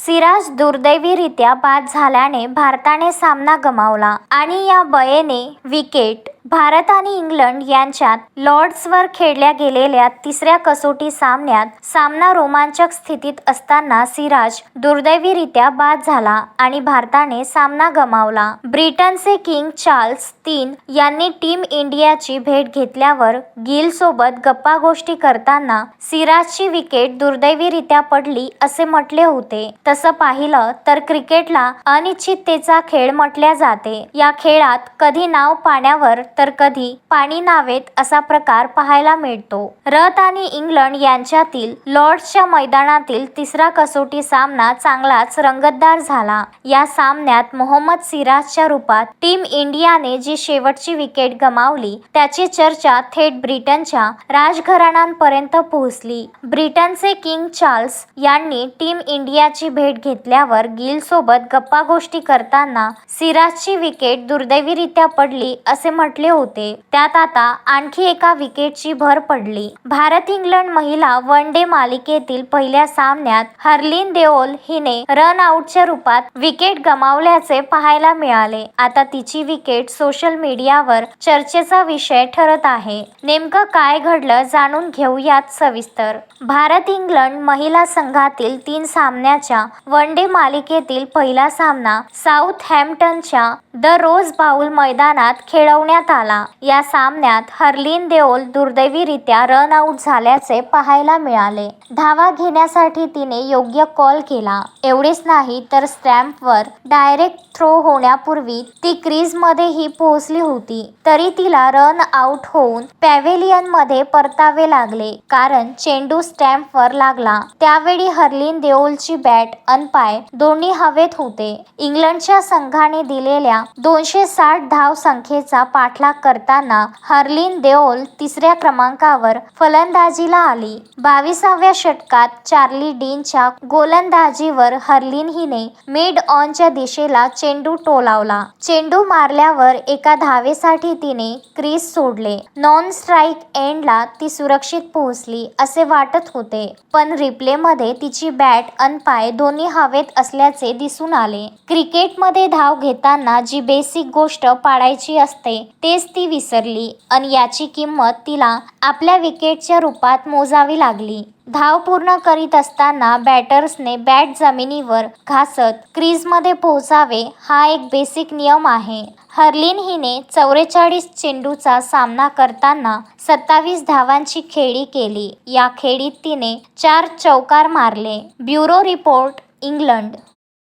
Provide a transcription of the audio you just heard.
सिराज दुर्दैवीरित्या बाद झाल्याने भारताने सामना गमावला आणि या बयेने विकेट भारत आणि इंग्लंड यांच्यात लॉर्ड्सवर खेळल्या गेलेल्या तिसऱ्या कसोटी सामन्यात सामना रोमांचक स्थितीत असताना सिराज दुर्दैवीरित्या बाद झाला आणि भारताने सामना गमावला. ब्रिटनचे किंग चार्ल्स तीन यांनी टीम इंडियाची भेट घेतल्यावर गिल सोबत गप्पागोष्टी करताना सिराजची विकेट दुर्दैवीरित्या पडली असे म्हटले होते. तसं पाहिलं तर क्रिकेटला अनिश्चिततेचा खेळ म्हटल्या जाते. या खेळात कधी नाव पाण्यावर तर कधी पाणी नावेत असा प्रकार पाहायला मिळतो. रथ आणि इंग्लंड यांच्यातील लॉर्ड्सच्या मैदानातील तिसरा कसोटी सामना चांगलाच रंगतदार झाला. या सामन्यात मोहम्मद सिराजच्या रूपात टीम इंडियाने जी शेवटची विकेट गमावली त्याची चर्चा थेट ब्रिटनच्या राजघराण्यांपर्यंत पोहोचली. ब्रिटनचे किंग चार्ल्स यांनी टीम इंडियाची भेट घेतल्यावर गिल सोबत गप्पागोष्टी करताना सिराजची विकेट दुर्दैवीरित्या पडली असे म्हटले होते. त्यात आता आणखी एका विकेटची भर पडली. भारत इंग्लंड महिला वन डे मालिकेतील पहिल्या सामन्यात हर्लिन देओल हिने रन आउटच्या रूपात विकेट गमावल्याचे पाहायला मिळाले. आता तिची विकेट सोशल मीडियावर चर्चेचा विषय ठरत आहे. नेमकं काय घडलं जाणून घेऊयात सविस्तर. भारत इंग्लंड महिला संघातील तीन सामन्याच्या वन डे मालिकेतील पहिला सामना साऊथ हॅम्प्टनच्या द रोज बाउल मैदानात खेळवण्यात आला. या सामन्यात हरलीन देओल दुर्दैवीरित्या रन आऊट झाल्याचे पाहायला मिळाले. धावा घेण्यासाठी तिने योग्य कॉल केला. एवढेच नाही तर स्टॅम्पवर डायरेक्ट थ्रो होण्यापूर्वी ती क्रीजमध्येही पोहोचली होती. तरी तिला रन आऊट होऊन पॅव्हेलियनमध्ये परतावे लागले. कारण चेंडू स्टॅम्पवर लागला. त्यावेळी हरलीन देओलची बॅट अन पाय दोन्ही हवेत होते. इंग्लंडच्या संघाने दिलेल्या दोनशे साठ धाव संख्येचा पाठलाग करताना हर्लिन देओल तिसऱ्या क्रमांकावर फलंदाजीला आली. बावीसाव्या षटकात चार्ली डीनच्या गोलंदाजीवर हर्लिन हिने मिड ऑनच्या दिशेला चेंडू टोलावला. चेंडू मारल्यावर एका धावेसाठी तिने क्रीज सोडले. नॉन स्ट्राईक एंडला ती सुरक्षित पोहोचली असे वाटत होते पण रिप्लेमध्ये तिची बॅट अन पाय दोन्ही हवेत असल्याचे दिसून आले. क्रिकेटमध्ये धाव घेताना जी बेसिक गोष्ट पाळायची असते तेच ती विसरली आणि याची किंमत तिला आपल्या विकेटच्या रूपात मोजावी लागली. धाव पूर्ण करीत असताना बॅटर्सने बॅट जमिनीवर घासत क्रीजमध्ये पोहोचावे हा एक बेसिक नियम आहे. हर्लिन हिने चौवेचाळीस चेंडूचा सामना करताना सत्तावीस धावांची खेळी केली. या खेळीत तिने चार चौकार मारले. Bureau report England.